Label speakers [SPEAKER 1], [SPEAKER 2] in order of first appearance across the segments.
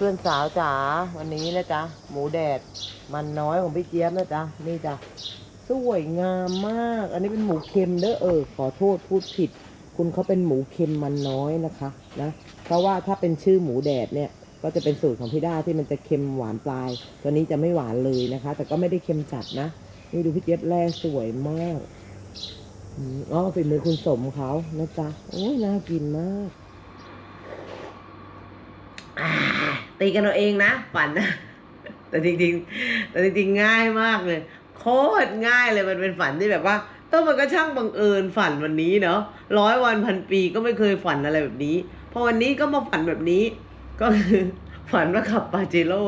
[SPEAKER 1] เพื่อนสาวจ๋าวันนี้นะจ๊ะหมูแดด มันน้อยของพี่เจี๊ยบนะจ๊ะนี่จ้ะสวยงามมาก อันนี้เป็นหมูเค็มเด้อเออ ขอโทษพูดผิด คุณเขาเป็นหมูเค็มมันน้อยนะคะนะเพราะว่าถ้าเป็นชื่อหมูแดดเนี่ยก็จะเป็นสูตรของพี่ด้าที่มันจะเค็มหวานปลาย ตัวนี้จะไม่หวานเลยนะคะ แต่ก็ไม่ได้เค็มจัดนะนี่ดูพี่เจี๊ยบแล่สวยมากอ๋อฝีมือคุณสมเขานะจ๊ะโอ้ยน่ากินมาก ตีกันเอาเองนะฝันนะแต่จริงๆ แต่จริงๆ ง่ายมากเลย โคตรง่ายเลยมันเป็นฝันที่แบบว่าเออมันก็ช่างบังเอิญฝันวันนี้เนาะร้อยวันพันปีก็ไม่เคยฝันอะไรแบบนี้ พอวันนี้ก็มาฝันแบบนี้ ก็คือฝันว่าขับปาเจโร่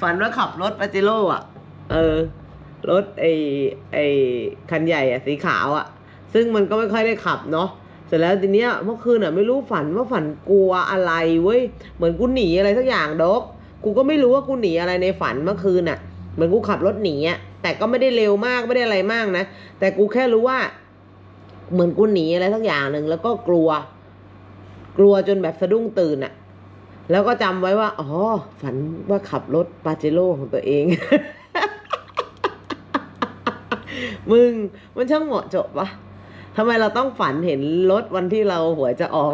[SPEAKER 1] ฝันว่าขับรถปาเจโร่อะเออ รถไอไอคันใหญ่อะสีขาวอะซึ่งมันก็ไม่ค่อยได้ขับเนาะ เสร็จแล้วทีเนี้ยเมื่อคืนอะไม่รู้ฝันว่าฝันกลัวอะไรเว้ยเหมือนกูหนีอะไรสักอย่างดอกกูก็ไม่รู้ว่ากูหนีอะไรในฝันเมื่อคืนอะ เหมือนกูขับรถหนีอะแต่ก็ไม่ได้เร็วมากไม่ได้อะไรมากนะแต่กูแค่รู้ว่า เหมือนกูหนีอะไรสักอย่างหนึ่งแล้วก็กลัว กลัวจนแบบสะดุ้งตื่นอะ แล้วก็จำไว้ว่าอ๋อฝันว่าขับรถปาเจโร่ของตัวเองมึงมันช่างเหมาะจบปะ ทำไมเราต้องฝันเห็นรถวันที่เราหวยจะออก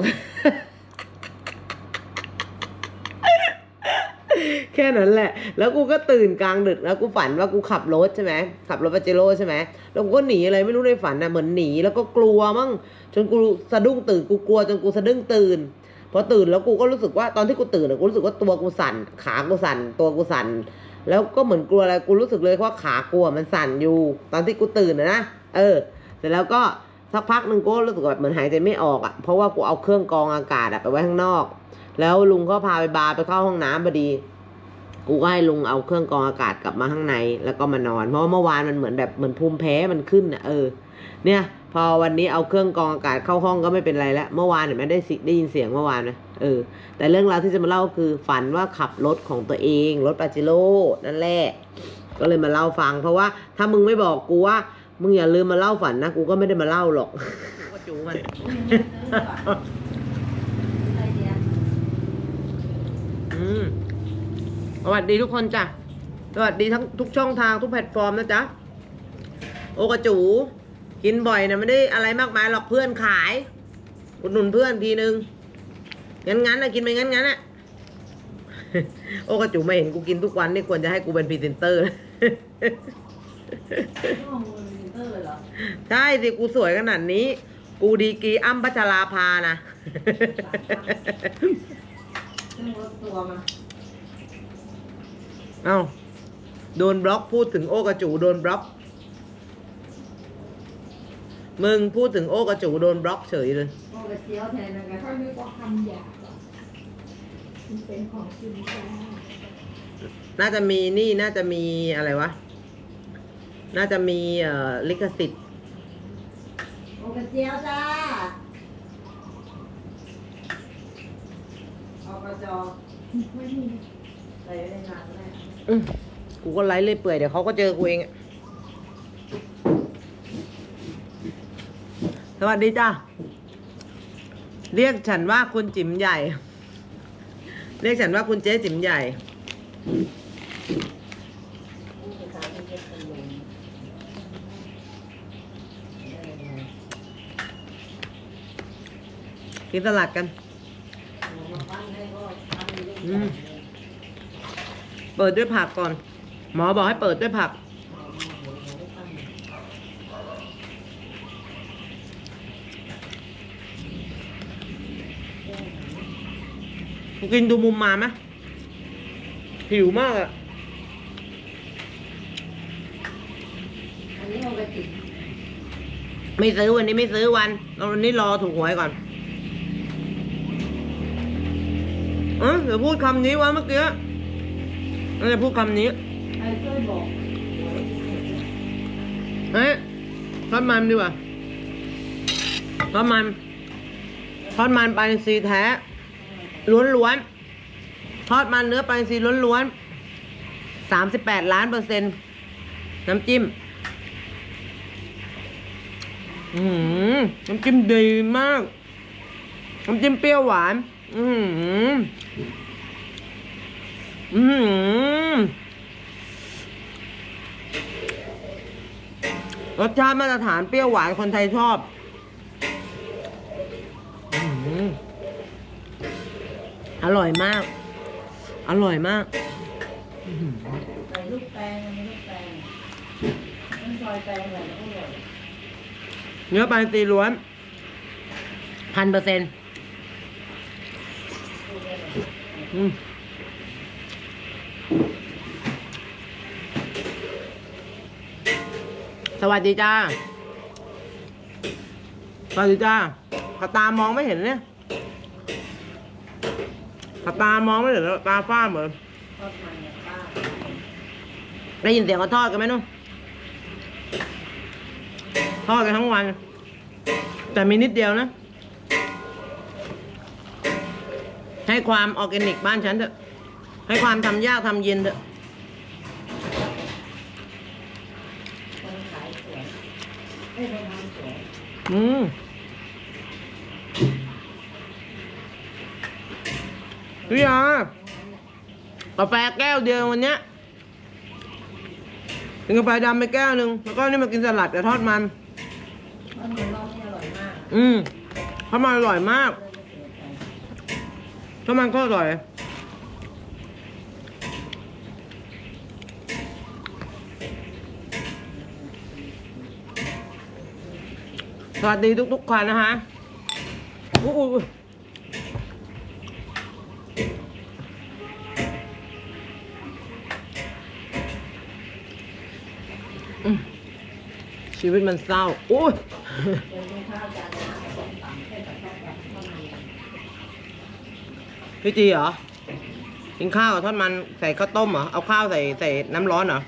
[SPEAKER 1] แค่นั้นแหละ แล้วกูก็ตื่นกลางดึกแล้วกูฝันว่ากูขับรถใช่ไหมขับรถปาเจโร่ใช่ไหมแล้วกูก็หนีอะไรไม่รู้ในฝันนะเหมือนหนีแล้วก็กลัวมั่งจนกูสะดุ้งตื่นกูกลัวจนกูสะดุ้งตื่นพอตื่นแล้วกูก็รู้สึกว่าตอนที่กูตื่นกูรู้สึกว่าตัวกูสั่น ขากูสั่น ตัวกูสั่น แล้วก็เหมือนกลัวอะไรกูรู้สึกเลยว่าขากลัวมันสั่นอยู่ ตอนที่กูตื่นนะนะเออ เสร็จแล้วก็ สักพักหนึ่งกูก็รู้สึกแบบเหมือนหายใจไม่ออกอะ่ะเพราะว่ากูเอาเครื่องกรองอากาศอะไปไว้ข้างนอก แล้วลุงก็พาไปบาร์ไปเข้าห้องน้ำพอดี กูก็ให้ลุงเอาเครื่องกรองอากาศกลับมาข้างใน แล้วก็มานอน เพราะว่าเมื่อวานมันเหมือนแบบเหมือนภูมิแพ้มันขึ้นอะเออ เนี่ย พอวันนี้เอาเครื่องกรองอากาศเข้าห้องก็ไม่เป็นไรแล้วเมื่อวานเห็นไหมได้สิได้ยินเสียงเมื่อวานไหมเออ แต่เรื่องราวที่จะมาเล่าคือฝันว่าขับรถของตัวเองรถปาเจโร่นั่นแหละก็เลยมาเล่าฟัง เพราะว่าถ้ามึงไม่บอกกูว่า มึงอย่าลืมมาเล่าฝันนะ กูก็ไม่ได้มาเล่าหรอกกูก็จูมันอืมสวัสดีทุกคนจ้ะ สวัสดีทั้งทุกช่องทางทุกแพลตฟอร์มนะจ๊ะ โอกระจู กินบ่อยนะไม่ได้อะไรมากมายหรอกเพื่อนขาย อุดหนุนเพื่อนทีนึง งั้นงั้นนะกินไปงั้นงั้นอะโอกระจูไม่เห็นกูกินทุกวันนี่ควรจะให้กูเป็นพรีเซนเตอร์ ใช่สิกูสวยขนาดนี้ กูดีกรีอ้ำพัชราภานะเอ้าโดนบล็อกพูดถึงโอกระจูโดนบล็อก มึงพูดถึงโอกระจูโดนบล็อกเฉยเลย
[SPEAKER 2] โอ้กระเจียวแทนนะคะ
[SPEAKER 3] เขานึกว่าคำหยาบอะมันเป็นของจริงจ้า
[SPEAKER 1] น่าจะมีนี่น่าจะมีอะไรวะ น่าจะมีเอ่อลิขสิทธิ์
[SPEAKER 2] โอ้กระเจียวจ้าออกกระจอก
[SPEAKER 3] ไม่มี
[SPEAKER 2] ใส่ไว้ในน้ำแม่
[SPEAKER 1] อื้อกูก็ไลฟ์เลยเปื่อยเดี๋ยวเขาก็เจอกูเองอะสวัสดีจ้าเรียกฉันว่าคุณจิ๋มใหญ่ เรียกฉันว่าคุณเจ๊จิ๋มใหญ่ กินสลัดกันอืมเปิดด้วยผักก่อน หมอบอกให้เปิดด้วยผัก กินดูมุมมาไหมหิวมากอะ
[SPEAKER 2] อันนี้โอ้กระจิบ
[SPEAKER 1] ไม่ซื้อวันนี้ไม่ซื้อวันเราวันนี้รอถูกหวยก่อน ออเดี๋ยวพูดคำนี้วะเมื่อกี้เราจะพูดคำนี้
[SPEAKER 2] ใครช่วยบอก
[SPEAKER 1] เฮ้ยทอดมันดีกว่าทอดมันทอดมันปลาอินทรีแท้ล้วนๆทอดมันเนื้อปลาอินทรีล้วนๆสามสิบแปดล้านเปอร์เซ็นต์น้ำจิ้มอืมน้ำจิ้มดีมาก น้ำจิ้มเปรี้ยวหวาน อือหืออือหือรสชาติมาตรฐานเปรี้ยวหวานคนไทยชอบอร่อยมาก อร่อยมาก
[SPEAKER 2] ใส่ลูกแตงมีลูกแตงต้องซอยแตงหน่อยแล้วก็อร่อย
[SPEAKER 1] เนื้อปลาอินทรีล้วนพันเปอร์เซ็นต์ สวัสดีจ้า สวัสดีจ้าขาตามองไม่เห็นเนี่ยขาตามองไม่เห็นแล้วตาฝ้าเหมือนได้ยินเสียงเขาทอดกันไหมนุ่นทอดกันทั้งวัน แต่มีนิดเดียวนะ ให้ความออร์แกนิกบ้านฉันเถอะให้ความทำยากทำเย็นเถอะ
[SPEAKER 2] คนขายสวยเอ้ยคนทำสวย
[SPEAKER 1] อืมพี่ยากาแฟแก้วเดียววันเนี้ยกินกาแฟดำไปแก้วหนึ่งแล้วก็นี่มากินสลัดกับทอดมัน
[SPEAKER 2] ทอดมันรอบนี้อร่อยมาก
[SPEAKER 1] อืมทอดมันอร่อยมาก
[SPEAKER 2] เลยไม่เสียใจ
[SPEAKER 1] ทอดมันก็อร่อย สวัสดีทุกๆคนนะคะอุ๊ยอุ๊ยอุ๊ยอืมชีวิตมันเศร้าอุ้ พี่จีเหรอ กินข้าวกับทอดมันใส่ข้าวต้มเหรอ เอาข้าวใส่ใส่น้ำร้อนเหรอ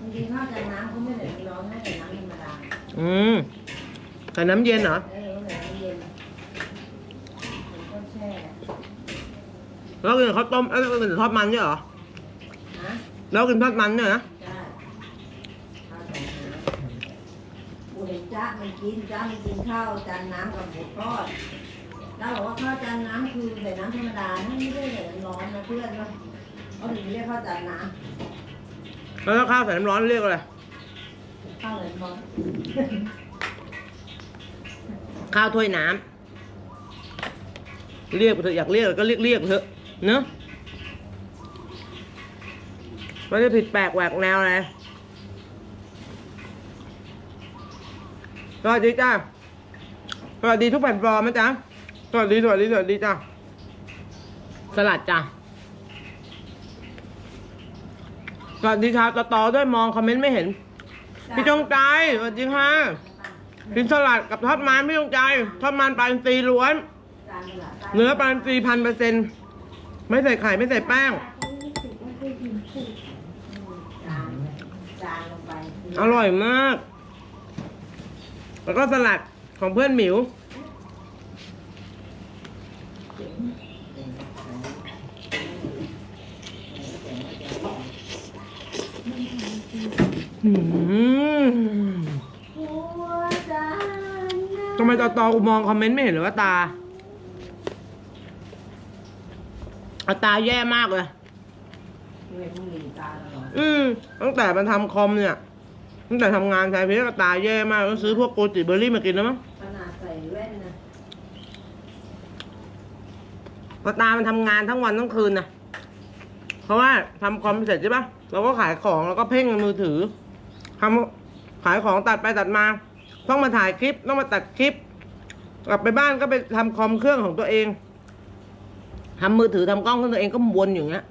[SPEAKER 2] จริงๆข้าวจานน้ำเขาไม่ได้ร้อนให้แต่น้ำธรรมดา
[SPEAKER 1] อืม ใส่น้ำเย็นเหรอ
[SPEAKER 2] เออเขาเลยน้ำเย็นมันก็แช่
[SPEAKER 1] แล้วกินข้าวต้มเอ้ยกินทอดมันเนี่ยเหรอ
[SPEAKER 2] นะ
[SPEAKER 1] แล้วกินทอดมันเนี่ยนะ
[SPEAKER 2] ใช่ข้าวจานน้ำกูเห็นจ้ามันกินจ้ามันกินข้าวจานน้ำกับหมูทอด แล้วบอกว่าข้าวจานน้ำคือใส่น้ำธรรมดาถ้าไม่ได้ใส่น้ำร้อนนะเพื่อนว่าเขาถึงเรียกข้าวจานน้
[SPEAKER 1] แล้วถ้าข้าวใส่น้ำร้อนเรียกอะไรำ
[SPEAKER 2] ข้าวเลยร้อน
[SPEAKER 1] ข้าวถ้วยน้ำเรียกไปเถอะอยากเรียกก็เรียกเรียกไปเถอะเนอะไม่ได้ผิดแปลกแหวกแนวอะไรสวัสดีจ้าสวัสดีทุกแผ่นฟอร์มนะจ๊ะ สวัสดีสวัสดีสวัสดีจ้าสลัดจ้ะสวัสดีครับต่อๆด้วยมองคอมเมนต์ไม่เห็น พี่จงใจสวัสดีค่ะกินสลัดกับทอดมันพี่จงใจ ทอดมันปลาอินทรีล้วน
[SPEAKER 2] จานละจาน
[SPEAKER 1] เนื้อปลาอินทรีพันเปอร์เซ็นต์ไม่ใส่ไข่ไม่ใส่แป้ง
[SPEAKER 2] จานจานลงไป
[SPEAKER 1] อร่อยมาก แล้วก็สลัดของเพื่อนหมิว อืม
[SPEAKER 2] หัวจานน้ำ
[SPEAKER 1] ทำไมตอตอกูมองคอมเมนต์ไม่เห็นหรือว่าตาเอาตาแย่มากเลย
[SPEAKER 2] เรียกมึงหลีจานละหรอ
[SPEAKER 1] อืมตั้งแต่มันทำคอมเนี่ย ตั้งแต่ทำงานใช้เพชรก็ตาแย่มากต้องซื้อพวกโกจิเบอร์รี่มากินแล้วมั้ง
[SPEAKER 2] ขนาดใส่แว่นนะ
[SPEAKER 1] เพอตามันทำงานทั้งวันทั้งคืนนะเพราะว่าทำคอมเสร็จใช่ปะเราก็ขายของแล้วก็เพ่งมือถือ ทำขายของตัดไปตัดมา ต้องมาถ่ายคลิปต้องมาตัดคลิป กลับไปบ้านก็ไปทำคอมเครื่องของตัวเองทำมือถือทำกล้องของตัวเองก็วนอย่างเงี้ย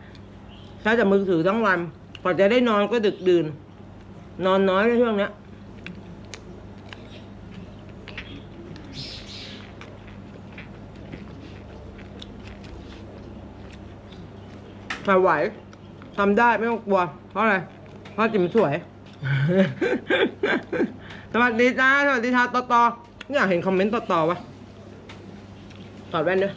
[SPEAKER 1] ใช้แต่มือถือทั้งวันกว่าจะได้นอนก็ดึกดื่น นอนน้อยในช่วงเนี้ยทำไหวทำได้ไม่ต้องกลัว เพราะอะไร เพราะจิ๋มสวย สวัสดีจ้า สวัสดีชาต่อต่ออยากเห็นคอมเมนต์ต่อต่อวะถอดแว่นด้วย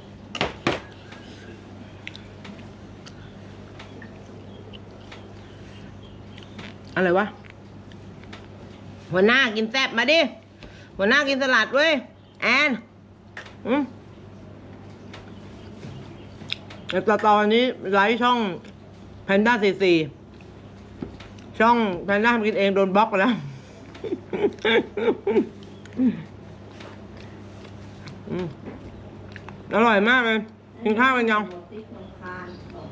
[SPEAKER 1] อะไรวะ หัวหน้ากินแซ่บมาดิ หัวหน้ากินสลัดเว้ย แอนอืมแต่ตอนนี้ไลฟ์ช่องแพนด้าสี่สี่ ช่องแพนด้าทำกินเองโดนบล็อกไปแล้วอร่อยมากเลยกินข้าวกันยัง
[SPEAKER 2] หมดติ๊กลำคาญของ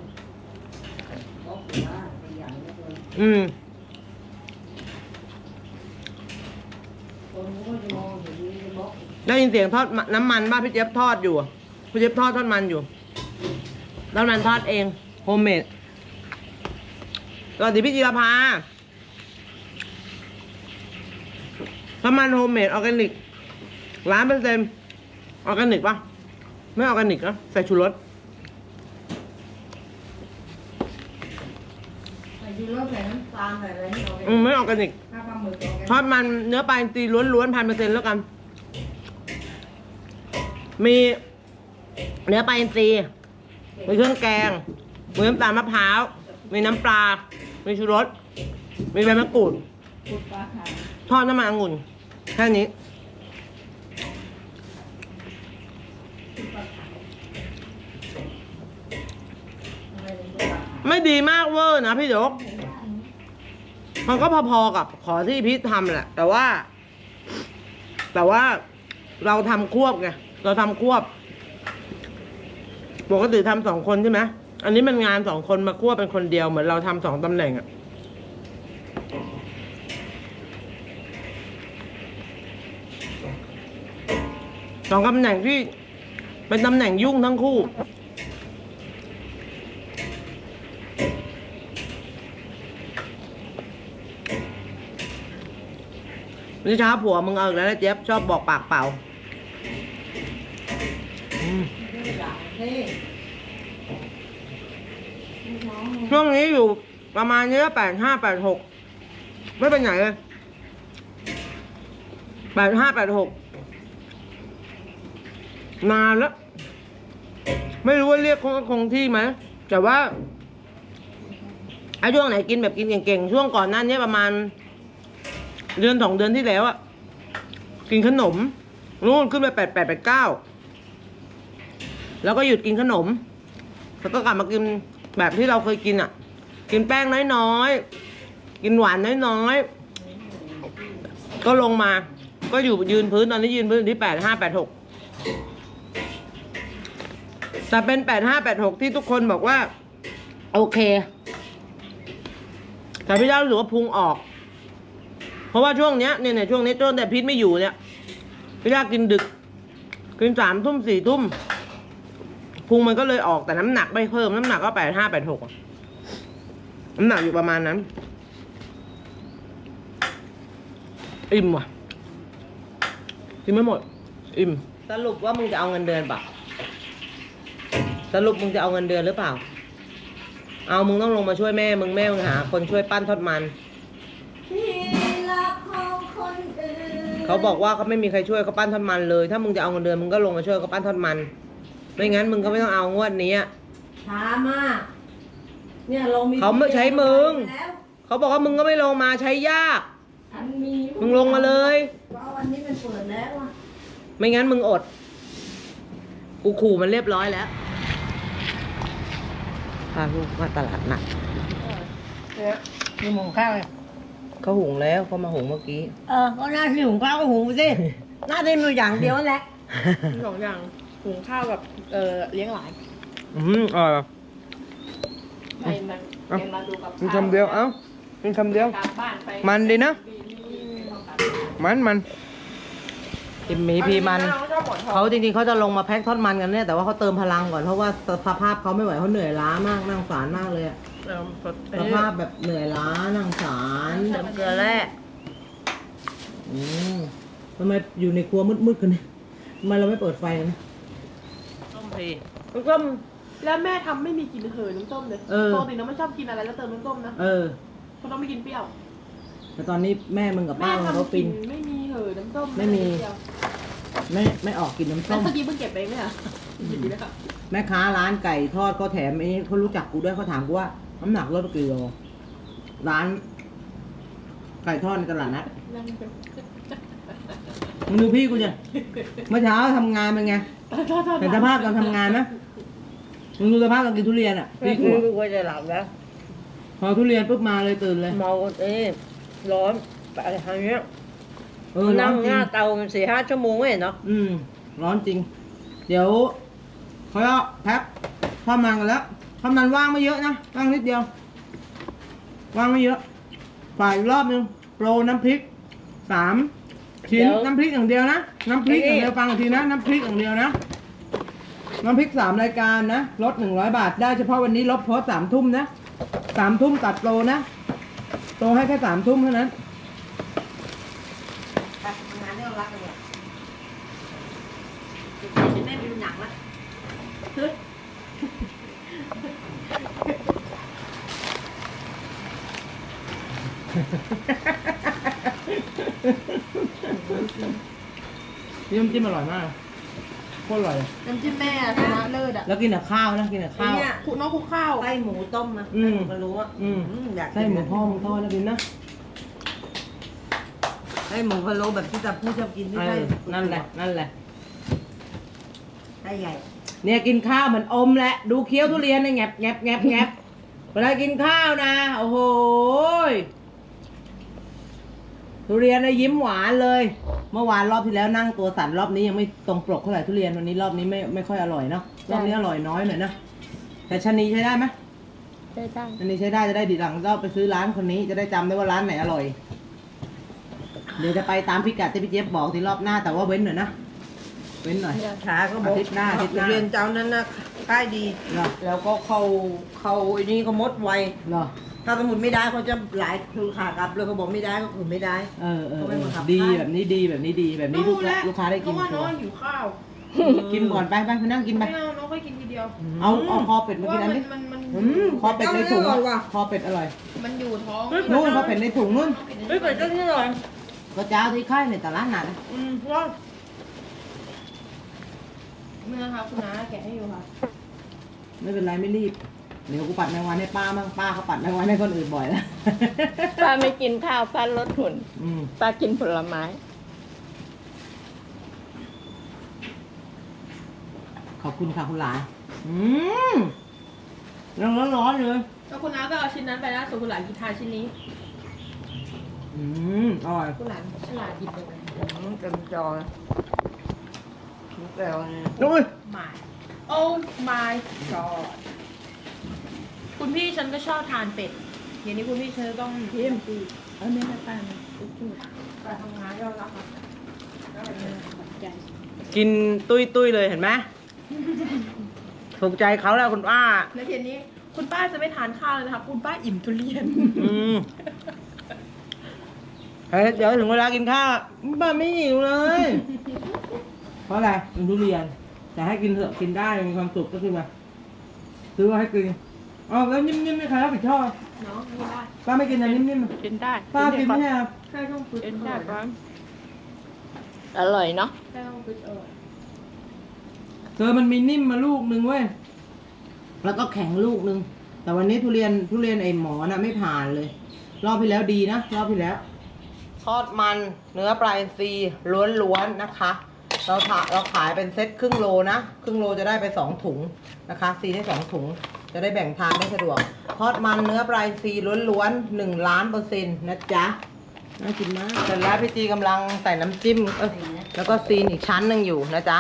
[SPEAKER 2] บอกว่าไปอย่างนี้เลย
[SPEAKER 1] อืม
[SPEAKER 2] คนก็จะมอ
[SPEAKER 1] ได้ยินเสียงทอดน้ำมันบ้าพี่เจี๊ยบทอดอยู่พี่เจี๊ยบทอดทอดมันอยู่ทอดมันทอดเอง โฮมเมด สวัสดีพี่จิรภาทอดมันโฮมเมดออร์แกนิกร้านเปอร์เซ็นต์ออร์แกนิกปะไม่ออร์แกนิกนะใส่ชูรส
[SPEAKER 2] ใส่ยูโรใส่น้ำตาลใส่อะไรนี่เอาไป
[SPEAKER 1] อืมไม่ออร์แกนิก
[SPEAKER 2] ถ้าปลาหมึกเอาไป
[SPEAKER 1] ทอดมันเนื้อปลาอินทรีล้วนๆพันเปอร์เซ็นต์แล้วกัน มีเนื้อปลาอินทรีมีเครื่องแกงมีน้ำตาลมะพร้าว มีน้ำปลา มีชูรส มีใบมะกรูด
[SPEAKER 3] พูปลาขาย
[SPEAKER 1] ทอดน้ำมันองุ่น แค่นี้
[SPEAKER 2] อะไรเป็นตัวหลัก
[SPEAKER 1] ไม่ดีมากเวอร์นะพี่เดกมันก็พอๆกับขอที่พีททำแหละ แต่ว่า แต่ว่าเราทำควบไง เราทำควบ ปกติทำสองคนใช่ไหม อันนี้มันงานสองคนมาควเป็นคนเดียวเหมือนเราทำสองตำแหน่งอะสองตำแหน่งที่เป็นตำแหน่งยุ่งทั้งคู่ นี่ช้าผัวมึงเอาอีกแล้วนะเจี๊ยบชอบบอกปากเปล่า อืม
[SPEAKER 2] เท่ลูกน้อง
[SPEAKER 1] ช่วงนี้อยู่ประมาณนี้แปดห้าแปดหกไม่เป็นไหนเลยแปดห้าแปดหกนานแล้ว ไม่รู้ว่าเรียกคงคงที่ไหมแต่ว่าไอ้ช่วงไหนกินแบบกินเก่งๆ ช่วงก่อนหน้านี้ประมาณ เดือนสองเดือนที่แล้วอะกินขนมนู่นขึ้นไปแปดแปดแปดเก้าแล้วก็หยุดกินขนม แล้วก็กลับมากิน แบบที่เราเคยกินอะ กินแป้งน้อยๆ กินหวานน้อยๆ ก็ลงมา ก็อยู่ยืนพื้นตอนนี้ยืนพื้นที่แปดห้าแปดหกแต่เป็นแปดห้าแปดหกที่ทุกคนบอกว่า โอเค แต่พี่เจ้ารู้สึกว่าพุงออก เพราะว่าช่วงเนี้ยเนี่ยเนี่ยช่วงนี้จนแต่พิษไม่อยู่เนี่ยพี่เจ้ากินดึก กินสามทุ่มสี่ทุ่ม พุงมันก็เลยออกแต่น้ำหนักไม่เพิ่มน้ำหนักก็แปดห้าแปดหกน้ำหนักอยู่ประมาณนั้น อิ่มว่ะกินไม่หมด อิ่ม สรุปว่ามึงจะเอาเงินเดือนปะสรุปมึงจะเอาเงินเดือนหรือเปล่า เอามึงต้องลงมาช่วยแม่ มึงแม่มึงหา คนช่วยปั้นทอดมัน
[SPEAKER 2] ที่รักของคนอื่น
[SPEAKER 1] เขาบอกว่าเขาไม่มีใครช่วยเขาปั้นทอดมันเลย ถ้ามึงจะเอาเงินเดือนมึงก็ลงมาช่วยเขาปั้นทอดมัน ไม่งั้นมึงก็ไม่ต้องเอางวดนี้อะ
[SPEAKER 2] ช้ามาก เนี่ยลงมี
[SPEAKER 1] เขาไม่ใช้มึง
[SPEAKER 2] แล้ว
[SPEAKER 1] เขาบอกว่ามึงก็ไม่ลงมาใช้ยาก
[SPEAKER 3] อันมี
[SPEAKER 1] มึงลงมาเลย
[SPEAKER 2] ก็วันนี้มันเปิดแล้วอะ
[SPEAKER 1] ไม่งั้นมึงอด กูขู่มันเรียบร้อยแล้ว พาลูกมาตลาดนัด
[SPEAKER 2] เนี่ยมีหมูข้าวเลย
[SPEAKER 1] เขาหุงแล้วเขามาหุงเมื่อกี้
[SPEAKER 2] เออก็หน้าที่หุงข้าวก็หุงไปสิหน้าที่มีอย่างเดียวนั่นแหละ
[SPEAKER 3] มีสองอย่าง หุงข้าวกับเอ่อเลี้ยงหลาน
[SPEAKER 1] อืมอร่อย
[SPEAKER 3] ไปมา
[SPEAKER 1] เอ้า
[SPEAKER 3] ไปมาดูกับ
[SPEAKER 1] กินคำเดียวเอ้ากินคำเดียว
[SPEAKER 3] กลับบ้านไป
[SPEAKER 1] มันดีนะ มันมันพิมมีพีมัน
[SPEAKER 3] ชอบหมอนทอง
[SPEAKER 1] เขาจริงๆเขาจะลงมาแพ็คทอดมันกันเนี่ยแต่ว่าเขาเติมพลังก่อนเพราะว่าสภาพเขาไม่ไหวเขาเหนื่อยล้ามากนั่งสารมากเลยอะ
[SPEAKER 3] เติมสด
[SPEAKER 1] สภาพแบบเหนื่อยล้านั่งสาร
[SPEAKER 3] เติมเกลือแร่
[SPEAKER 1] อืมทำไมอยู่ในครัวมืดๆกันเนี่ยทำไมเราไม่เปิดไฟกัน ต้มพีต้ม
[SPEAKER 3] แล้วแม่ทำไม่มีกลินเหยน้ำส้มเลย
[SPEAKER 1] เออ
[SPEAKER 3] ปกติน้องไม่ชอบกินอะไรแล้วเติมน้ำส้มนะ
[SPEAKER 1] เออ
[SPEAKER 3] เพราะน้องไม่กินเปรี้ยว
[SPEAKER 1] แต่ตอนนี้แม่มึงกับ
[SPEAKER 3] แม่
[SPEAKER 1] ป้ามึงเขา
[SPEAKER 3] ทำ
[SPEAKER 1] ฟิ
[SPEAKER 3] กิ
[SPEAKER 1] น
[SPEAKER 3] นไม่มีเหยน้ำส้ม
[SPEAKER 1] ไม่มี
[SPEAKER 3] เปรี้ยว
[SPEAKER 1] ไม่ไม่ออกกินน้ำ
[SPEAKER 3] แล้
[SPEAKER 1] ส้
[SPEAKER 3] ว
[SPEAKER 1] ม
[SPEAKER 3] เมื่อกี้เพิ่งเก็บไปไหมอะหยิบดีแล้วค่ะ
[SPEAKER 1] แม่ค้าร้านไก่ทอดก็แถมไอ้นี่เขารู้จักกูด้วยเขาถามกูว่า น้ำหนักลดไปกี่โลร้าน ไก่ทอดในตลาดนัด
[SPEAKER 3] นั่งเป็น
[SPEAKER 1] มึงดูพี่กูจ้ะเมื่อเช้าทำงานเป็นไงเห็นสภาพตอนทำงานไหมมึงดูสภาพตอนกินทุเรียนอะ
[SPEAKER 4] พี่
[SPEAKER 1] พี่
[SPEAKER 4] กู
[SPEAKER 1] กู
[SPEAKER 4] ก็จะหลับแล้ว
[SPEAKER 1] พอทุเรียนปุ๊บมาเลยตื่นเลย
[SPEAKER 4] เมาเอ๊ะร้อนอะไรทางเนี้ย
[SPEAKER 1] เออร้อ
[SPEAKER 4] นั่
[SPEAKER 1] น
[SPEAKER 4] ง
[SPEAKER 1] จ
[SPEAKER 4] ห
[SPEAKER 1] ริง
[SPEAKER 4] น้าเตามันสี่ห้าชั่วโมงไม่เห็นเนาะ
[SPEAKER 1] อืม ร้อนจริง เดี๋ยวเขาจะแพ็คความมันกันแล้วความมันว่างไม่เยอะนะว่างนิดเดียว ว่างไม่เยอะฝ่ายอีกรอบนึงโปรน้ำพริกสาม ชิ้นน้ำพริกอย่างเดียวนะ น้ำพริกอย่างเดียวฟังอีกทีนะ น้ำพริกอย่างเดียวนะ น้ำพริกสามรายการนะ ลดหนึ่งร้อยบาทได้เฉพาะวันนี้ลดเพราะสามทุ่มนะสามทุ่มตัดโปรนะโปรให้แค่สามทุ่มเท่านั้น
[SPEAKER 5] ไปทำงานเรื่องรักกันเนี่ยจะไม่ไปดูหนังละ
[SPEAKER 1] นี่น้ำจิ้มอร่อยมากโคตรอร่อย
[SPEAKER 3] น้ำจิ้มแม่อะชนะเลิศอะ
[SPEAKER 1] แล้วกินกับข้าวนะกินกับข้าว
[SPEAKER 5] เนี่ย
[SPEAKER 3] คุน้องคุกข้าว
[SPEAKER 5] ไส้หมูต้มนะ
[SPEAKER 1] อืม
[SPEAKER 5] มันรู้ว่า
[SPEAKER 1] อืม
[SPEAKER 5] อยาก
[SPEAKER 1] ไส้หมูพ่อมึงทอดแล้วกินนะ
[SPEAKER 5] ไส้หมูพะโล้แบบที่ตาพูดชอบกินที่
[SPEAKER 1] เอ
[SPEAKER 5] ไส้
[SPEAKER 1] อนั่นแหละ นั่นแหละ
[SPEAKER 5] ไส้ใหญ่
[SPEAKER 1] เนี่ยกินข้าวเหมือนอมแหละ ดูเคี้ยวทุเรียนเนี่ยแงบแงบแงบแงบเวลากินข้าวนะ โอ้โห ทุเรียนนะยิ้มหวานเลย เมื่อวานรอบที่แล้วนั่งตัวสั่นรอบนี้ยังไม่ตรงปกเท่าไหร่ทุเรียนวันนี้รอบนี้ไม่ไม่ค่อยอร่อยเนาะรอบนี้อร่อยน้อยหน่อยนะแต่ชะนีใช้ได้ไหม
[SPEAKER 3] ใช่ใช่
[SPEAKER 1] อันนี้ใช้ได้จะได้ดีหลังก็ไปซื้อร้านคนนี้จะได้จำได้ว่าร้านไหนอร่อย เดี๋ยวจะไปตามพิกัดที่พี่เจี๊ยบบอกที่รอบหน้าแต่ว่าเว้นหน่อยนะเว้นหน่อย
[SPEAKER 5] ขาก็บอก
[SPEAKER 1] อาทิตย์หน้าอาทิตย์หน้า
[SPEAKER 5] เรียนเจ้านั้นนะค่ายดี
[SPEAKER 1] เหรอ
[SPEAKER 5] แล้วก็เขาเขาไอ้นี่ก็มดไว
[SPEAKER 1] เหรอ
[SPEAKER 5] ถ้าสมมติไม่ได้เขาจะหลายคือขากลับเลยเขาบอกไม่ได้ก็คือไม่ได้
[SPEAKER 1] เออเออ
[SPEAKER 5] เขา
[SPEAKER 1] เอ
[SPEAKER 5] ไม่
[SPEAKER 1] อ
[SPEAKER 5] บังคับ
[SPEAKER 1] ดี
[SPEAKER 5] ให้
[SPEAKER 1] แบบนี้ดีแบบนี้ดีแบบนี้ลูกค้าลูกค้าได้กิน
[SPEAKER 3] เพราะว่า
[SPEAKER 1] ชั
[SPEAKER 3] น้อ
[SPEAKER 1] ว
[SPEAKER 3] ง
[SPEAKER 1] ร์
[SPEAKER 3] หิวข้าว
[SPEAKER 1] กินก่อนไปไปไปนั่งกินไป
[SPEAKER 3] ไม่เอาน้องค่อยกินทีเดียว
[SPEAKER 1] เอาเอาคอเป็ด
[SPEAKER 3] เพ
[SPEAKER 1] มา
[SPEAKER 3] ราะ
[SPEAKER 1] กิน
[SPEAKER 3] ว่า
[SPEAKER 1] อัน
[SPEAKER 3] มัน
[SPEAKER 1] นี้
[SPEAKER 3] มันมัน
[SPEAKER 1] อืมคอเป็ดในถุง
[SPEAKER 5] เอาเลยว่ะ
[SPEAKER 1] คอเป็ดอร่อย
[SPEAKER 3] มันอยู่ท้อง
[SPEAKER 1] นู่นคอเป็ดในถุงนู่น
[SPEAKER 4] เฮ้ยเปิดเจ้าที่หน่อย
[SPEAKER 1] ก็เจ้าที่ค่ายในแต่ร้านไหน
[SPEAKER 4] อืมว่า
[SPEAKER 3] เมื่อค่ะคุณน้าแกะให้อยู่ค่ะ
[SPEAKER 1] ไม่เป็นไรไม่รีบ เดี๋ยวกูปัดแมงวันให้ป้ามั่งป้าเขาปัดแมงวันให้คนอื่นบ่อยแล้ว
[SPEAKER 6] ป้าไม่กินข้าวป้าลดหุ่น
[SPEAKER 1] อืม
[SPEAKER 6] ป้ากินผลไม้
[SPEAKER 1] ขอบคุณค่ะคุณหลานอืมยังร้อนๆเลย
[SPEAKER 3] แล้วคุณน้าก็เอาชิ้นนั้นไปนะส่วนคุณหลานกินทานชิ้นนี้
[SPEAKER 1] อืมอร่อย
[SPEAKER 3] คุณหลานฉลาดหยิบเลย
[SPEAKER 5] อืมเต็มจอทุกแล้วเนี่ย
[SPEAKER 1] นุ้ย
[SPEAKER 3] มาโอ้ my god คุณพี่ฉันก็ชอบทานเป็ดเดี๋ยวนี้คุณพี่ฉันจะต้องพิมพ์เออไม่ไม่ป้าไม่ป้าทำงานยอมรับค่ะขอบใจ
[SPEAKER 1] กินตุ้ยตุ้ยๆเลยเห็นไหมถูกใจเขาแล้วคุณป้า
[SPEAKER 3] แล้วทีนี้ คุณป้าจะไม่ทานข้าวเลยนะคะคุณป้าอิ่มทุเรียน
[SPEAKER 1] อืมเฮ้ยเดี๋ยวถึงเวลากินข้าวป้าไม่หิวเลย เพราะอะไรมันทุเรียน แต่ให้กินเถอะกินได้มีความสุขก็คือมาซื้อมาให้กิน อ๋อแล้วนิ่มๆไม่ใครรับผิดชอบ
[SPEAKER 3] เนาะไม่ได้
[SPEAKER 1] ป้าไม่กินอะไรนิ่ม
[SPEAKER 6] กินได้
[SPEAKER 1] ๆป้ากินไม่ใช่ครับ
[SPEAKER 3] ใช่ต้องฝึก
[SPEAKER 6] กิน
[SPEAKER 3] อ
[SPEAKER 6] ได้
[SPEAKER 3] ร่อย
[SPEAKER 6] ป้าอร่อยเนาะ
[SPEAKER 3] ใช่ต้องฝึกอร่อย
[SPEAKER 1] เธอมันมีนิ่มมาลูกนึงเว้ยแล้วก็แข็งลูกนึงแต่วันนี้ทุเรียนทุเรียนไอหมอน่ะไม่ผ่านเลย รอบที่แล้วดีนะรอบที่แล้ว ทอดมันเนื้อปลาอินทรีล้วนๆนะคะ เราถาเราขายเป็นเซ็ตครึ่งโลนะ ครึ่งโลจะได้ไปสองถุงนะคะซีได้สองถุง จะได้แบ่งทานได้สะดวกทอดมันเนื้อปลาอินทรีล้วนๆหนึ่งล้านเปอร์เซ็นต์นะจ๊ะน่ากินมากเสร็จแล้วพี่จีกำลังใส่น้ำจิ้มเอ้ยแล้วก็ซีนอีกชั้นหนึ่งอยู่นะจ๊ะ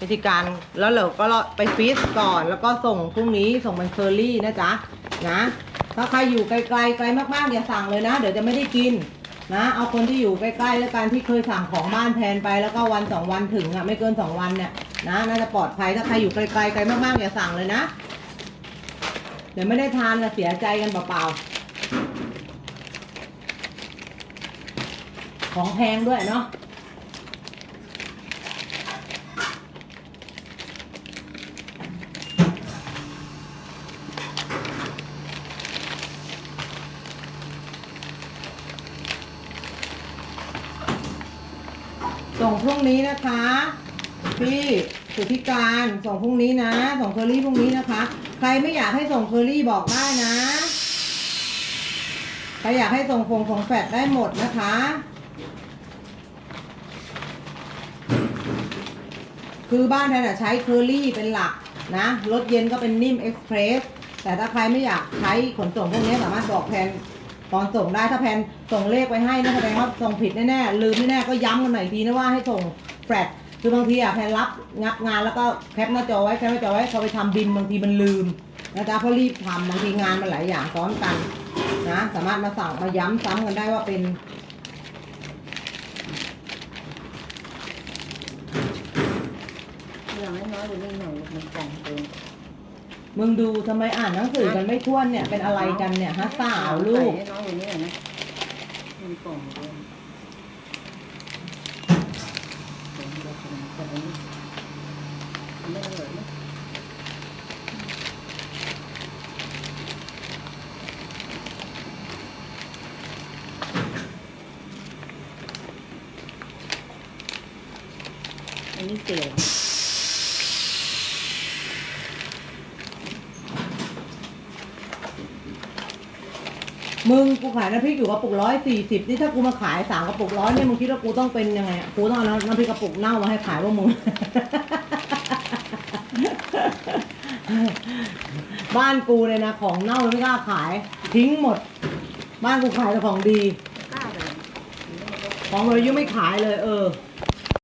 [SPEAKER 1] วิธีการแล้วเราก็ไปฟรีซก่อนแล้วก็ส่งพรุ่งนี้ส่งเป็นเคอรี่นะจ๊ะนะ ถ้าใครอยู่ไกลๆไกลมากๆอย่าสั่งเลยนะ เดี๋ยวจะไม่ได้กินนะ เอาคนที่อยู่ใกล้ๆแล้วกันที่เคยสั่งของบ้านแทนไปแล้วก็วันสองวันถึงอะไม่เกินสองวันเนี่ยนะน่าจะปลอดภัยถ้าใครอยู่ไกลๆไกลมากๆอย่าสั่งเลยนะ เดี๋ยวไม่ได้ทานจะเสียใจกันเปล่าๆ ของแพงด้วยเนาะส่งพรุ่งนี้นะคะ พี่สุธิการส่งพรุ่งนี้นะ ส่งเคอรี่พรุ่งนี้นะคะ ใครไม่อยากให้ส่งเคอรี่บอกได้นะ ใครอยากให้ส่งฟงส่งแฟดได้หมดนะคะ คือบ้านแทนอะใช้เคอรี่เป็นหลักนะ รถเย็นก็เป็นนิ่มเอ็กซ์เพรส แต่ถ้าใครไม่อยากใช้ขนส่งพวกนี้สามารถบอกแพนตอนส่งได้ถ้าแพนส่งเลขไว้ให้นะแสดงว่าส่งผิดแน่ๆลืมแน่ๆก็ย้ำกันหน่อยอีกทีนะว่าให้ส่งแฟลต คือบางทีอะแพนรับงับงานแล้วก็แคปหน้าจอไว้แคปหน้าจอไว้พอไปทำบินบางทีมันลืมนะจ๊ะเพราะรีบทำบางทีงานมันหลายอย่างซ้อนกันนะ สามารถมาสั่งมาย้ำซ้ำกันได้ว่าเป็น
[SPEAKER 2] เรื่องน้อยๆกว่านี้หน่อยมันกล่องเกิน
[SPEAKER 1] มึงดูทำไมอ่านหนังสือกันไม่ทั่วนเนี่ยเป็นอะไรกันเนี่ยฮะสาวลูก
[SPEAKER 2] ใส่ให้น้อยกว่านี้หน่อยนะมันกล่องเกินเดี๋ยวเราจะมาใส่อันนี้อันนี้อร่อยไหม อันนี้ เสียว
[SPEAKER 1] มึงกูขายน้ำพริกอยู่กระปุกร้อยสี่สิบนี่ถ้ากูมาขายสามกระปุกร้อยเนี่ยมึงคิดว่ากูต้องเป็นยังไงอะกูต้องเอาน้ำพริกกระปุกเน่ามาให้ขายว่ามึง บ้านกูเนี่ยนะของเน่าไม่กล้าขาย ทิ้งหมด บ้านกูขายแต่ของดี
[SPEAKER 2] กล้าเลย
[SPEAKER 1] ของเรายังไม่ขายเลย เออ